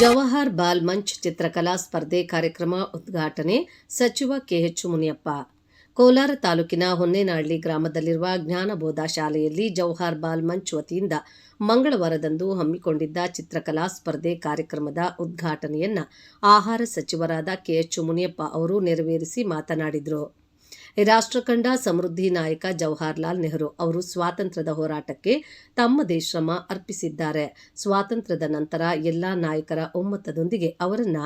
Jawahar Bal Munch ಚಿತ್ರಕಲಾ ಸ್ಪರ್ಧೆ ಕಾರ್ಯಕ್ರಮ ಉದ್ಘಾಟನೆ, ಸಚಿವ ಕೆಎಚ್ ಮುನಿಯಪ್ಪ. ಕೋಲಾರ ತಾಲೂಕಿನ ಹೊನ್ನೇನಹಳ್ಳಿ ಗ್ರಾಮದಲ್ಲಿರುವ ಜ್ಞಾನಬೋಧ ಶಾಲೆಯಲ್ಲಿ ಜವಾಹರ್ ಬಾಲ್ ಮಂಚ್ ವತಿಯಿಂದ ಮಂಗಳವಾರದಂದು ಹಮ್ಮಿಕೊಂಡಿದ್ದ ಚಿತ್ರಕಲಾ ಸ್ಪರ್ಧೆ ಕಾರ್ಯಕ್ರಮದ ಉದ್ಘಾಟನೆಯನ್ನ ಆಹಾರ ಸಚಿವರಾದ ಕೆಎಚ್ ಮುನಿಯಪ್ಪ ಅವರು ನೆರವೇರಿಸಿ ಮಾತನಾಡಿದರು. ರಾಷ್ಟ್ರ ಕಂಡ ಸಮೃದ್ಧಿ ನಾಯಕ ಜವಾಹರ್ಲಾಲ್ ನೆಹರು ಅವರು ಸ್ವಾತಂತ್ರ್ಯದ ಹೋರಾಟಕ್ಕೆ ತಮ್ಮದೇ ಶ್ರಮ ಅರ್ಪಿಸಿದ್ದಾರೆ. ಸ್ವಾತಂತ್ರ್ಯದ ನಂತರ ಎಲ್ಲಾ ನಾಯಕರ ಒಮ್ಮತದೊಂದಿಗೆ ಅವರನ್ನ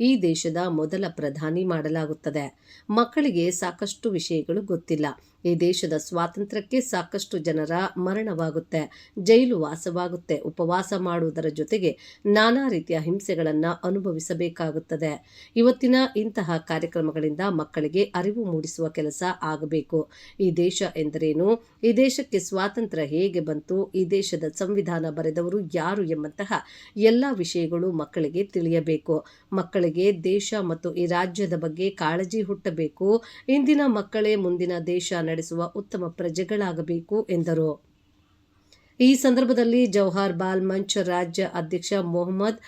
ಈ ದೇಶದ ಮೊದಲ ಪ್ರಧಾನಿ ಮಾಡಲಾಗುತ್ತದೆ. ಮಕ್ಕಳಿಗೆ ಸಾಕಷ್ಟು ವಿಷಯಗಳು ಗೊತ್ತಿಲ್ಲ. ಈ ದೇಶದ ಸ್ವಾತಂತ್ರ್ಯಕ್ಕೆ ಸಾಕಷ್ಟು ಜನರ ಮರಣವಾಗುತ್ತೆ. ಜೈಲು ವಾಸವಾಗುತ್ತೆ. ಉಪವಾಸ ಮಾಡುವುದರ ಜೊತೆಗೆ ನಾನಾ ರೀತಿಯ ಹಿಂಸೆಗಳನ್ನು ಅನುಭವಿಸಬೇಕಾಗುತ್ತದೆ. ಇವತ್ತಿನ ಇಂತಹ ಕಾರ್ಯಕ್ರಮಗಳಿಂದ ಮಕ್ಕಳಿಗೆ ಅರಿವು ಮೂಡಿಸುವ ಕೆಲಸ ಆಗಬೇಕು. ಈ ದೇಶ ಎಂದರೇನು? ಈ ದೇಶಕ್ಕೆ ಸ್ವಾತಂತ್ರ್ಯ ಹೇಗೆ ಬಂತು? ಈ ದೇಶದ ಸಂವಿಧಾನ ಬರೆದವರು ಯಾರು ಎಂಬಂತಹ ಎಲ್ಲ ವಿಷಯಗಳು ಮಕ್ಕಳಿಗೆ ತಿಳಿಯಬೇಕು. ಮಕ್ಕಳಿಗೆ ದೇಶ ಮತ್ತು ಈ ರಾಜ್ಯದ ಬಗ್ಗೆ ಕಾಳಜಿ ಹುಟ್ಟಬೇಕು. ಇಂದಿನ ಮಕ್ಕಳೇ ಮುಂದಿನ ದೇಶ ನಡೆಸುವ ಉತ್ತಮ ಪ್ರಜೆಗಳಾಗಬೇಕು, ಎಂದರು. ಈ ಸಂದರ್ಭದಲ್ಲಿ ಜವಾಹರ್ ಬಾಲ್ ಮಂಚ್ ರಾಜ್ಯ ಅಧ್ಯಕ್ಷ ಮೊಹಮ್ಮದ್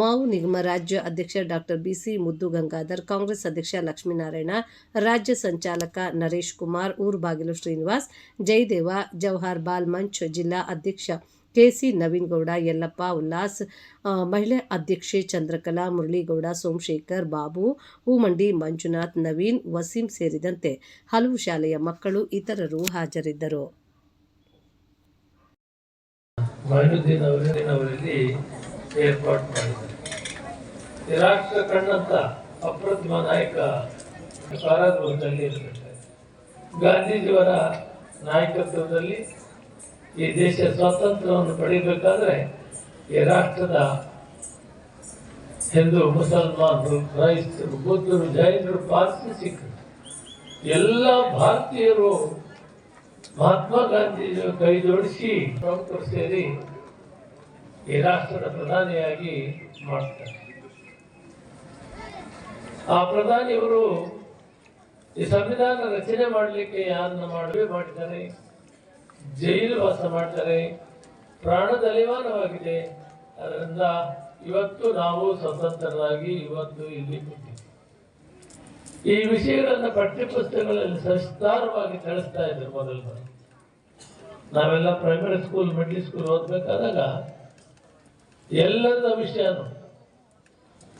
ಮೌ ನಿಗಮ ರಾಜ್ಯ ಅಧ್ಯಕ್ಷ ಡಾಕ್ಟರ್ ಬಿಸಿ ಮುದ್ದು ಗಂಗಾಧರ್, ಕಾಂಗ್ರೆಸ್ ಅಧ್ಯಕ್ಷ ಲಕ್ಷ್ಮೀನಾರಾಯಣ, ರಾಜ್ಯ ಸಂಚಾಲಕ ನರೇಶ್ ಕುಮಾರ್ ಊರುಬಾಗಿಲು ಶ್ರೀನಿವಾಸ್, ಜಯದೇವ ಜವಾಹರ್ ಬಾಲ್ ಮಂಚ್ ಜಿಲ್ಲಾ ಅಧ್ಯಕ್ಷ ಕೆಸಿ ನವೀನ್ ಗೌಡ ಯಲ್ಲಪ್ಪ ಉಲ್ಲಾಸ್ ಮಹಿಳಾ ಅಧ್ಯಕ್ಷೆ ಚಂದ್ರಕಲಾ, ಮುರಳೀಗೌಡ, ಸೋಮಶೇಖರ್, ಬಾಬು, ಹೂಮಂಡಿ, ಮಂಜುನಾಥ್, ನವೀನ್, ವಸೀಂ ಸೇರಿದಂತೆ ಹಲವು ಶಾಲೆಯ ಮಕ್ಕಳು ಇತರರು ಹಾಜರಿದ್ದರು. ಮೈನುದ್ದೀನ್ ಅವರಲ್ಲಿ ಏರ್ಪಾಟ್ ಮಾಡಿದ್ದಾರೆ. ರಾಷ್ಟ್ರ ಕಣ್ಣಂತ ಅಪ್ರತಿಮ ನಾಯಕ ಕಾರಾಗೃಹದಲ್ಲಿ ಗಾಂಧೀಜಿಯವರ ನಾಯಕತ್ವದಲ್ಲಿ ಈ ದೇಶ ಸ್ವಾತಂತ್ರ್ಯವನ್ನು ಪಡೆಯಬೇಕಾದ್ರೆ ಈ ರಾಷ್ಟ್ರದ ಹಿಂದೂ ಮುಸಲ್ಮಾನರು ಕ್ರೈಸ್ತರು ಬುದ್ಧರು, ಜೈನರು, ಪಾರ್ಸಿ ಸಿಕ್ಕರು ಎಲ್ಲ ಭಾರತೀಯರು ಮಹಾತ್ಮ ಗಾಂಧೀಜಿ ಕೈ ಜೋಡಿಸಿ ಪ್ರಮುಖರು ಸೇರಿ ಈ ರಾಷ್ಟ್ರದ ಪ್ರಧಾನಿಯಾಗಿ ಮಾಡ್ತಾರೆ. ಆ ಪ್ರಧಾನಿಯವರು ಈ ಸಂವಿಧಾನ ರಚನೆ ಮಾಡಲಿಕ್ಕೆ ಯಾರನ್ನ ಮಾಡವೇ ಮಾಡಿದ್ದಾರೆ? ಜೈಲು ವಾಸ ಮಾಡ್ತಾರೆ. ಪ್ರಾಣದ ಅಲಿವಾನವಾಗಿದೆ. ಅದರಿಂದ ಇವತ್ತು ನಾವು ಸ್ವತಂತ್ರರಾಗಿ ಇವತ್ತು ಇಲ್ಲಿ ಈ ವಿಷಯಗಳನ್ನ ಪಠ್ಯಪುಸ್ತಕಗಳಲ್ಲಿ ಸವಿಸ್ತಾರವಾಗಿ ತಿಳಿಸ್ತಾ ಇದ್ರು ಮೊದಲು. ನಾವೆಲ್ಲ ಪ್ರೈಮರಿ ಸ್ಕೂಲ್ ಮಿಡ್ಲ್ ಸ್ಕೂಲ್ ಓದ್ಬೇಕಾದಾಗ ಎಲ್ಲದ ವಿಷಯನು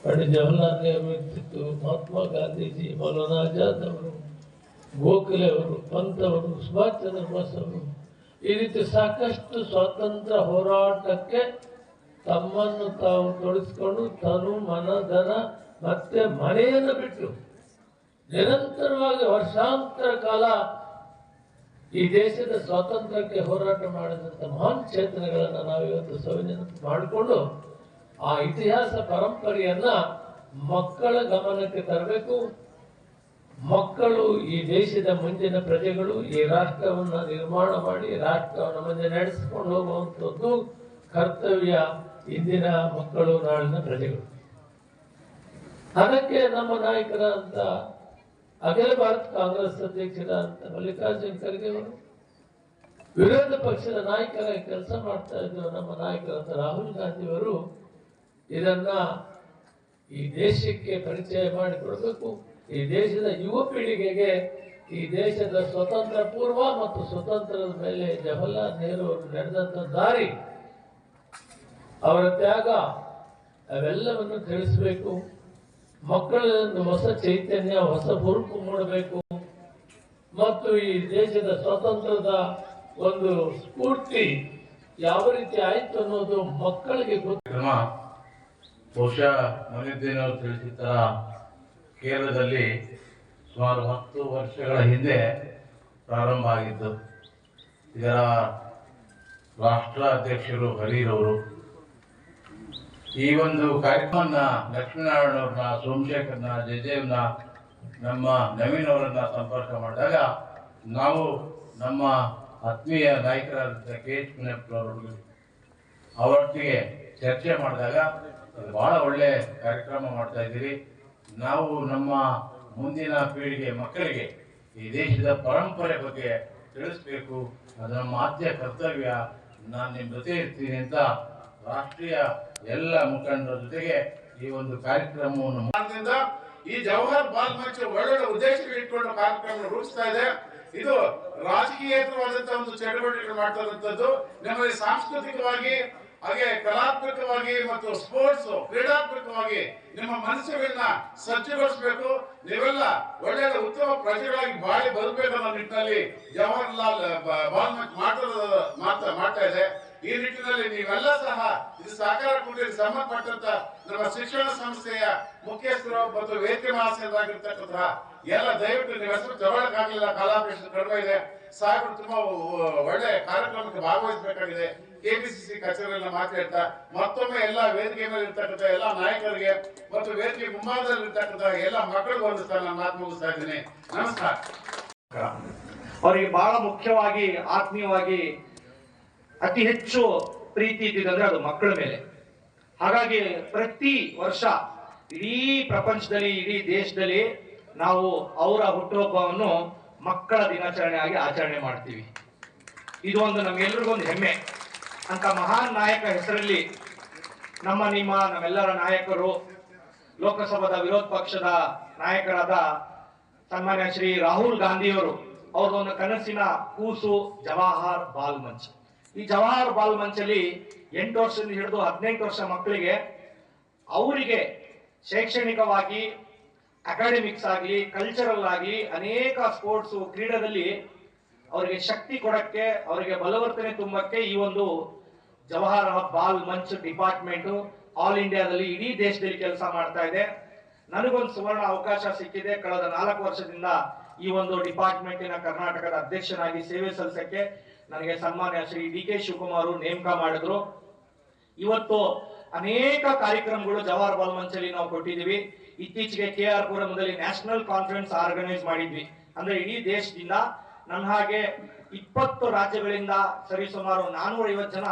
ಪಂಡಿತ್ ಜವಾಹರ್ಲಾಲ್ ನೆಹರು ಇರ್ತಿತ್ತು ಮಹಾತ್ಮ ಗಾಂಧೀಜಿ, ಮೌಲಾನಾ ಆಜಾದ್ ಅವರು, ಗೋಖಲೆ ಅವರು, ಪಂತ್ ಅವರು, ಸುಭಾಷ್ ಚಂದ್ರ ಬೋಸ್ ಅವರು ಈ ರೀತಿ ಸಾಕಷ್ಟು ಸ್ವಾತಂತ್ರ್ಯ ಹೋರಾಟಕ್ಕೆ ತಮ್ಮನ್ನು ತಾವು ತೊಡಗಿಸ್ಕೊಂಡು ತನು ಮನ ಧನ ಮತ್ತೆ ಮನೆಯನ್ನು ಬಿಟ್ಟು ನಿರಂತರವಾಗಿ ವರ್ಷಾಂತರ ಕಾಲ ಈ ದೇಶದ ಸ್ವಾತಂತ್ರ್ಯಕ್ಕೆ ಹೋರಾಟ ಮಾಡಿದಂಥ ಮಹಾನ್ ಕ್ಷೇತ್ರಗಳನ್ನು ನಾವಿವತ್ತು ಸವಿನೆನಪು ಮಾಡಿಕೊಂಡು ಆ ಇತಿಹಾಸ ಪರಂಪರೆಯನ್ನ ಮಕ್ಕಳ ಗಮನಕ್ಕೆ ತರಬೇಕು. ಮಕ್ಕಳು ಈ ದೇಶದ ಮುಂದಿನ ಪ್ರಜೆಗಳು ಈ ರಾಷ್ಟ್ರವನ್ನ ನಿರ್ಮಾಣ ಮಾಡಿ ರಾಷ್ಟ್ರವನ್ನು ಮುಂದೆ ನಡೆಸಿಕೊಂಡು ಹೋಗುವಂಥದ್ದು ಕರ್ತವ್ಯ ಇಂದಿನ ಮಕ್ಕಳು ನಾಳಿನ ಪ್ರಜೆಗಳು. ಅದಕ್ಕೆ ನಮ್ಮ ನಾಯಕರಾದಂಥ ಅಖಿಲ ಭಾರತ ಕಾಂಗ್ರೆಸ್ ಅಧ್ಯಕ್ಷರಾದಂಥ ಮಲ್ಲಿಕಾರ್ಜುನ್ ಖರ್ಗೆ ಅವರು. ವಿರೋಧ ಪಕ್ಷದ ನಾಯಕರಾಗಿ ಕೆಲಸ ಮಾಡ್ತಾ ಇದ್ರು ನಮ್ಮ ನಾಯಕರಾದ ರಾಹುಲ್ ಗಾಂಧಿ ಅವರು. ಇದನ್ನ ಈ ದೇಶಕ್ಕೆ ಪರಿಚಯ ಮಾಡಿಕೊಡಬೇಕು ಈ ದೇಶದ ಯುವ ಪೀಳಿಗೆಗೆ ಈ ದೇಶದ ಸ್ವತಂತ್ರ ಪೂರ್ವ ಮತ್ತು ಸ್ವತಂತ್ರದ ಮೇಲೆ ಜವಾಹರ್ಲಾಲ್ ನೆಹರು ಅವರು ನಡೆದಂತ ದಾರಿ, ಅವರ ತ್ಯಾಗ, ಅವೆಲ್ಲವನ್ನು ತಿಳಿಸಬೇಕು. ಮಕ್ಕಳಲ್ಲಿ ಒಂದು ಹೊಸ ಚೈತನ್ಯ, ಹೊಸ ಹುರುಪು ಮೂಡಬೇಕು. ಮತ್ತು ಈ ದೇಶದ ಸ್ವಾತಂತ್ರ್ಯದ ಒಂದು ಸ್ಫೂರ್ತಿ ಯಾವ ರೀತಿ ಆಯ್ತು ಅನ್ನೋದು ಮಕ್ಕಳಿಗೆ ಕಾರ್ಯಕ್ರಮ ಕ್ರಮ ಬಹುಶಃ ಮೊನ್ನಿದ್ದೇನೆ ಅವರು ತಿಳಿಸಿದ ಕೇರಳದಲ್ಲಿ ಸುಮಾರು ಹತ್ತು ವರ್ಷಗಳ ಹಿಂದೆ ಪ್ರಾರಂಭ ಆಗಿದ್ದು, ಇದರ ರಾಷ್ಟ್ರ ಅಧ್ಯಕ್ಷರು ಹರೀರವರು. ಈ ಒಂದು ಕಾರ್ಯಕ್ರಮವನ್ನ ಲಕ್ಷ್ಮೀನಾರಾಯಣವ್ರನ್ನ ಸೋಮಶೇಖರ್ನ, ಜಯದೇವ್ನ, ನಮ್ಮ ನವೀನ್ ಅವರನ್ನ ಸಂಪರ್ಕ ಮಾಡಿದಾಗ ನಾವು ನಮ್ಮ ಆತ್ಮೀಯ ನಾಯಕರಾದಂಥ ಕೆ ಎಚ್ ಮುನಿಯಪ್ಪನವರು ಅವರೊಟ್ಟಿಗೆ ಚರ್ಚೆ ಮಾಡಿದಾಗ ಬಹಳ ಒಳ್ಳೆ ಕಾರ್ಯಕ್ರಮ ಮಾಡ್ತಾ ಇದ್ದೀರಿ. ನಾವು ನಮ್ಮ ಮುಂದಿನ ಪೀಳಿಗೆ ಮಕ್ಕಳಿಗೆ ಈ ದೇಶದ ಪರಂಪರೆ ಬಗ್ಗೆ ತಿಳಿಸ್ಬೇಕು. ಅದು ನಮ್ಮ ಆದ್ಯ ಕರ್ತವ್ಯ. ನಾನು ನಿಮ್ಮ ಜೊತೆ ಇರ್ತೀನಿ ಅಂತ ರಾಷ್ಟ್ರೀಯ ಎಲ್ಲ ಮುಖಂಡರ ಜೊತೆಗೆ ಈ ಒಂದು ಕಾರ್ಯಕ್ರಮವನ್ನು ಈ ಜವಾಹರ್ ಬಾಲ್ ಮಂಚ್ ಒಳ್ಳೊಳ್ಳೆ ಉದ್ದೇಶಗಳು ಇಟ್ಕೊಂಡು ಕಾರ್ಯಕ್ರಮ ರೂಪಿಸ್ತಾ ಇದೆ. ಇದು ರಾಜಕೀಯೇತರವಾದಂತಹ ಒಂದು ಚಟುವಟಿಕೆ ಮಾಡ್ತಾ ನಮ್ಮಲ್ಲಿ ಸಾಂಸ್ಕೃತಿಕವಾಗಿ, ಹಾಗೆ ಕಲಾತ್ಮಕವಾಗಿ ಮತ್ತು ಸ್ಪೋರ್ಟ್ಸ್ ಕ್ರೀಡಾತ್ಮಕವಾಗಿ ನಿಮ್ಮ ಮನಸ್ಸುಗಳನ್ನ ಸಜ್ಜುಗೊಳಿಸಬೇಕು ನೀವೆಲ್ಲ ಒಳ್ಳೆಯ ಉತ್ತಮ ಪ್ರಜೆಗಳಾಗಿ ಬಾಳಿ ಬರಬೇಕು ಅನ್ನೋ ನಿಟ್ಟಿನಲ್ಲಿ ಜವಾಹರ್ಲಾಲ್ ಬಾಲ್ ಮಾತಾ ಮಾಡ್ತಾ ಇದೆ. ಈ ನಿಟ್ಟಿನಲ್ಲಿ ನೀವೆಲ್ಲ ಸಹ ಇದು ಸಹಕಾರ ಕೂಡಲಿ ಸಂಬಂಧಪಟ್ಟಂತ ನಮ್ಮ ಶಿಕ್ಷಣ ಸಂಸ್ಥೆಯ ಮುಖ್ಯಸ್ಥರು ಮತ್ತು ವೇದಿಕೆ ಮಹಾಶಯರಾಗಿರ್ತಕ್ಕಂತಹ ಎಲ್ಲ ದಯವಿಟ್ಟು ನೀವು ಹೆಸರು ತಗೊಳಕ್ಕಾಗಲಿಲ್ಲ ಕಾಲಾಪೇಕ್ಷ ಕಡಿಮೆ ಇದೆ. ಸಾಹೇಬರು ತುಂಬಾ ಒಳ್ಳೆ ಕಾರ್ಯಕ್ರಮಕ್ಕೆ ಭಾಗವಹಿಸಬೇಕಾಗಿದೆ. ಕೆಪಿಸಿಸಿ ಕಚೇರಿಯಲ್ಲಿ ಮಾತಾಡ್ತಾ ಮತ್ತೊಮ್ಮೆ ಎಲ್ಲ ವೇದಿಕೆ ಮೇಲೆ ಇರ್ತಕ್ಕಂಥ ಎಲ್ಲ ನಾಯಕರಿಗೆ ಮತ್ತು ವೇದಿಕೆ ಮುಂಭಾಗದಲ್ಲಿ ಇರ್ತಕ್ಕಂಥ ಎಲ್ಲ ಮಕ್ಕಳಿಗೆ ಒಂದು ಸ್ಥಳ ನಾನು ಮಾತು ಮುಗಿಸ್ತಾ ಇದ್ದೀನಿ. ನಮಸ್ಕಾರ. ಅವರಿಗೆ ಬಹಳ ಮುಖ್ಯವಾಗಿ, ಆತ್ಮೀಯವಾಗಿ ಅತಿ ಹೆಚ್ಚು ಪ್ರೀತಿ ಇದ್ದಿದ್ದಂದ್ರೆ ಅದು ಮಕ್ಕಳ ಮೇಲೆ. ಹಾಗಾಗಿ ಪ್ರತಿ ವರ್ಷ ಇಡೀ ಪ್ರಪಂಚದಲ್ಲಿ, ಇಡೀ ದೇಶದಲ್ಲಿ ನಾವು ಅವರ ಹುಟ್ಟುಹಬ್ಬವನ್ನು ಮಕ್ಕಳ ದಿನಾಚರಣೆಯಾಗಿ ಆಚರಣೆ ಮಾಡ್ತೀವಿ. ಇದು ಒಂದು ನಮ್ಗೆಲ್ರಿಗೊಂದು ಹೆಮ್ಮೆ. ಅಂತ ಮಹಾನ್ ನಾಯಕ ಹೆಸರಲ್ಲಿ ನಮ್ಮ ನಿಮ್ಮ, ನಮ್ಮೆಲ್ಲರ ನಾಯಕರು, ಲೋಕಸಭಾದ ವಿರೋಧ ಪಕ್ಷದ ನಾಯಕರಾದ ಸನ್ಮಾನ್ಯ ಶ್ರೀ ರಾಹುಲ್ ಗಾಂಧಿಯವರು ಅವರೊಂದು ಕನಸಿನ ಕೂಸು ಜವಾಹರ್ ಬಾಲ್ ಮಂಚ್. ಈ ಜವಾಹರ್ ಬಾಲ್ ಮಂಚಲ್ಲಿ ಎಂಟು ವರ್ಷದಿಂದ ಹಿಡಿದು ಹದಿನೆಂಟು ವರ್ಷ ಮಕ್ಕಳಿಗೆ ಅವರಿಗೆ ಶೈಕ್ಷಣಿಕವಾಗಿ ಅಕಾಡೆಮಿಕ್ಸ್ ಆಗಲಿ ಕಲ್ಚರಲ್ ಆಗಿ ಅನೇಕ ಸ್ಪೋರ್ಟ್ಸ್ ಕ್ರೀಡೆಯಲ್ಲಿ ಅವರಿಗೆ ಶಕ್ತಿ ಕೊಡಕ್ಕೆ, ಅವರಿಗೆ ಬಲವರ್ತನೆ ತುಂಬಕ್ಕೆ ಈ ಒಂದು ಜವಾಹರ್ ಬಾಲ್ ಮಂಚ್ ಡಿಪಾರ್ಟ್ಮೆಂಟ್ ಆಲ್ ಇಂಡಿಯಾದಲ್ಲಿ ಇಡೀ ದೇಶದಲ್ಲಿ ಕೆಲಸ ಮಾಡ್ತಾ ಇದೆ. ನನಗೊಂದು ಸುವರ್ಣ ಅವಕಾಶ ಸಿಕ್ಕಿದೆ. ಕಳೆದ ನಾಲ್ಕು ವರ್ಷದಿಂದ ಈ ಒಂದು ಡಿಪಾರ್ಟ್ಮೆಂಟಿನ ಕರ್ನಾಟಕದ ಅಧ್ಯಕ್ಷನಾಗಿ ಸೇವೆ ಸಲ್ಲಿಸಕ್ಕೆ ನನಗೆ ಸನ್ಮಾನ್ಯ ಶ್ರೀ ಡಿ ಕೆ ಶಿವಕುಮಾರ್ ನೇಮಕ ಮಾಡಿದ್ರು. ಇವತ್ತು ಅನೇಕ ಕಾರ್ಯಕ್ರಮಗಳು ಜವಾಹರ್ ಬಾಲ್ ಮಂಚಲ್ಲಿ ನಾವು ಕೊಟ್ಟಿದ್ದೀವಿ. ಇತ್ತೀಚೆಗೆ ಕೆ ಆರ್ ಪುರಮದಲ್ಲಿ ನ್ಯಾಷನಲ್ ಕಾನ್ಫರೆನ್ಸ್ ಆರ್ಗನೈಸ್ ಮಾಡಿದ್ವಿ. ಅಂದ್ರೆ ಇಡೀ ದೇಶದಿಂದ. ನನ್ನ ಹಾಗೆ ಇಪ್ಪತ್ತು ರಾಜ್ಯಗಳಿಂದ ಸರಿಸುಮಾರು ನಾನೂರ ಐವತ್ತು ಜನ